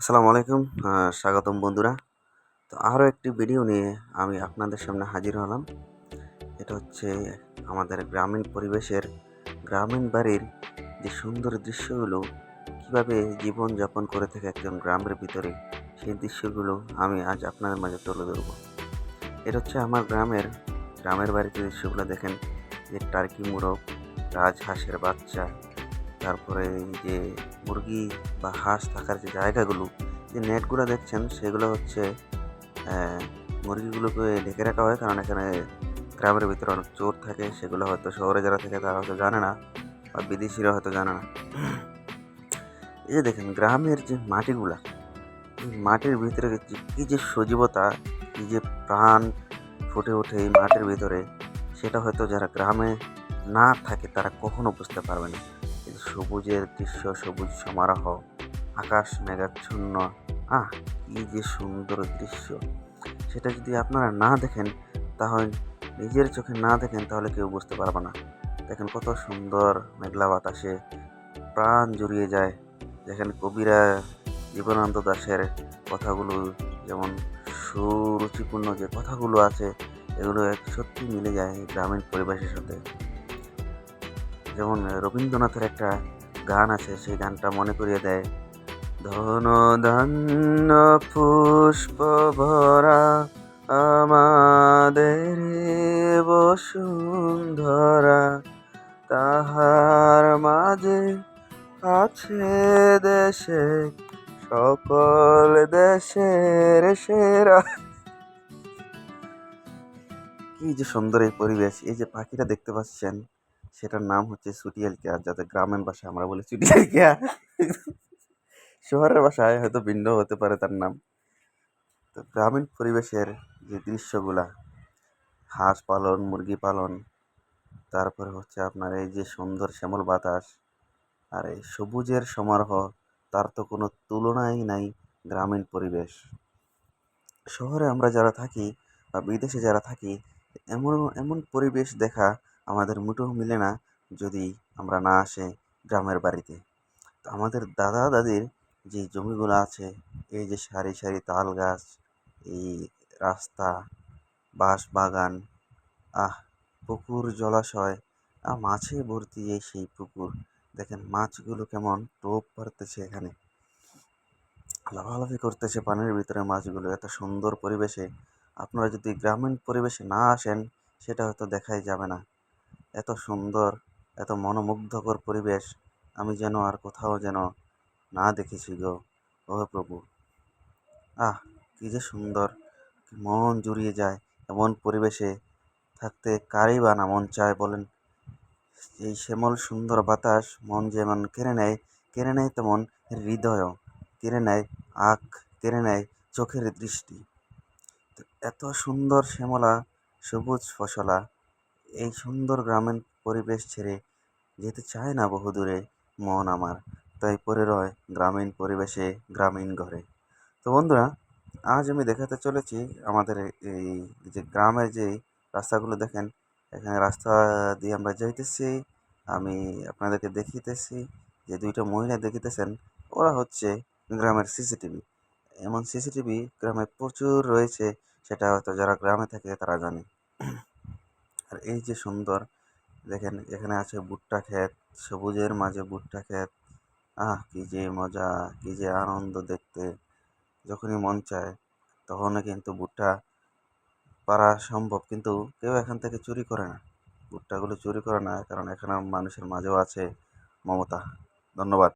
আসসালামু আলাইকুম স্বাগতম বন্ধুরা। তো আরও একটি ভিডিও নিয়ে আমি আপনাদের সামনে হাজির হলাম। এটা হচ্ছে আমাদের গ্রামীণ পরিবেশের, গ্রামীণ বাড়ির যে সুন্দর দৃশ্যগুলো, কীভাবে জীবনযাপন করে থাকে একজন গ্রামের ভিতরে, সেই দৃশ্যগুলো আমি আজ আপনাদের মাঝে তুলে ধরবো। এটা হচ্ছে আমার গ্রামের গ্রামের বাড়িতে দৃশ্যগুলো দেখেন, যে টার্কি মুরগ রাজহাঁসের বাচ্চা, তারপরে যে মুরগি বা হাঁস থাকার যে জায়গাগুলো, যে নেটগুলো দেখছেন, সেগুলো হচ্ছে মুরগিগুলোকে ঢেকে রাখা হয়। কারণ এখানে গ্রামের ভিতরে অনেক চোর থাকে, সেগুলো হয়তো শহরে যারা থাকে, তারা হয়তো জানে না বা বিদেশিরা হয়তো জানে না। এই যে দেখেন, গ্রামের যে মাটিগুলা, এই মাটির ভিতরে কী যে সজীবতা, কী যে প্রাণ ফুটে ওঠে এই মাটির ভিতরে, সেটা হয়তো যারা গ্রামে না থাকে, তারা কখনো বুঝতে পারবে না। সবুজের দৃশ্য, সবুজ সমারোহ, আকাশ মেঘাচ্ছন্ন। আহ, কি যে সুন্দর দৃশ্য। সেটা যদি আপনারা না দেখেন, তাহলে নিজের চোখে না দেখেন, তাহলে কেউ বুঝতে পারবে না। দেখেন কত সুন্দর মেঘলা বাতাসে প্রাণ জুড়িয়ে যায়। যেখানে কবিরা জীবনানন্দ দাশের কথাগুলো যেমন সুরুচিপূর্ণ যে কথাগুলো আছে, এগুলো এক- সত্যি মিলে যায় গ্রামীণ পরিবেশের সাথে। যেমন রবীন্দ্রনাথের একটা গান আছে, সেই গানটা মনে করিয়ে দেয়, ধন ধান্য পুষ্প ভরা আমাদের বসুন্ধরা, তাহার মাঝে আছে দেশে, সকল দেশের সেরা। কি যে সুন্দর এই পরিবেশ, এই যে পাখিটা দেখতে পাচ্ছেন সেটার নাম হচ্ছে সুটিয়াল কেয়ার যাতে গ্রামীণ ভাষায় আমরা বলি সুটিয়াল কেয়ার শহরের ভাষায় হয়তো ভিন্ন হতে পারে তার নাম। তো গ্রামীণ পরিবেশের যে দৃশ্যগুলা, হাঁস পালন, মুরগি পালন, তারপরে হচ্ছে আপনার এই যে সুন্দর শ্যামল বাতাস আর এই সবুজের সমারোহ, তার তো কোনো তুলনাই নাই গ্রামীণ পরিবেশ। শহরে আমরা যারা থাকি বা বিদেশে যারা থাকি, এমন এমন পরিবেশ দেখা আমাদের মোটেও মিলে না যদি আমরা না আসে গ্রামের বাড়িতে। তো আমাদের দাদা দাদির যে জমিগুলো আছে, এই যে সারি সারি তাল গাছ, এই রাস্তা, বাঁশ বাগান, আহ, পুকুর জলাশয়, আহ, মাছে ভর্তি এই সেই পুকুর। দেখেন মাছগুলো কেমন টোপ পারতেছে এখানে। লাফালাফি করতেছে পানির ভিতরে মাছগুলো, এত সুন্দর পরিবেশে। আপনারা যদি গ্রামীণ পরিবেশে না আসেন, সেটা হয়তো দেখাই যাবে না। এত সুন্দর, এত মনোমুগ্ধকর পরিবেশ, আমি যেন আর কোথাও যেন না দেখেছি গো। ও প্রভু, আহ, কী যে সুন্দর মন জুড়িয়ে যায় এমন পরিবেশে থাকতে কারই বা না মন চায় বলেন। এই শ্যামল সুন্দর বাতাস মন যেমন কেড়ে নেয় কেড়ে নেয় তেমন হৃদয়ও কেড়ে নেয় আখ, কেড়ে নেয় চোখের দৃষ্টি। এত সুন্দর শ্যামলা, সবুজ ফসলা এই সুন্দর গ্রামীণ পরিবেশ ছেড়ে যেতে চায় না বহুদূরে মন আমার। তাই পড়ে রয় গ্রামীণ পরিবেশে গ্রামীণ ঘরে। তো বন্ধুরা, আজ আমি দেখাতে চলেছি আমাদের এই যে গ্রামের যে রাস্তাগুলো দেখেন, এখানে রাস্তা দিয়ে আমরা যাইতেছি, আমি আপনাদেরকে দেখিতেছি যে দুইটা মহিলা দেখিতেছেন, ওরা হচ্ছে গ্রামের সিসিটিভি। এমন সিসিটিভি গ্রামে প্রচুর রয়েছে, সেটা হয়তো যারা গ্রামে থাকে তারা জানে। এই যে সুন্দর, দেখেন এখানে আছে ভুট্টা ক্ষেত, সবুজের মাঝে ভুট্টা ক্ষেত। আহ, কি যে মজা, কি যে আনন্দ দেখতে। যখনই মন চায় তখনই কিন্তু ভুট্টা পারা সম্ভব। কিন্তু কেউ এখান থেকে চুরি করে না। ভুট্টাগুলো চুরি করে না, কারণ এখানে মানুষের মাঝেও আছে মমতা। ধন্যবাদ।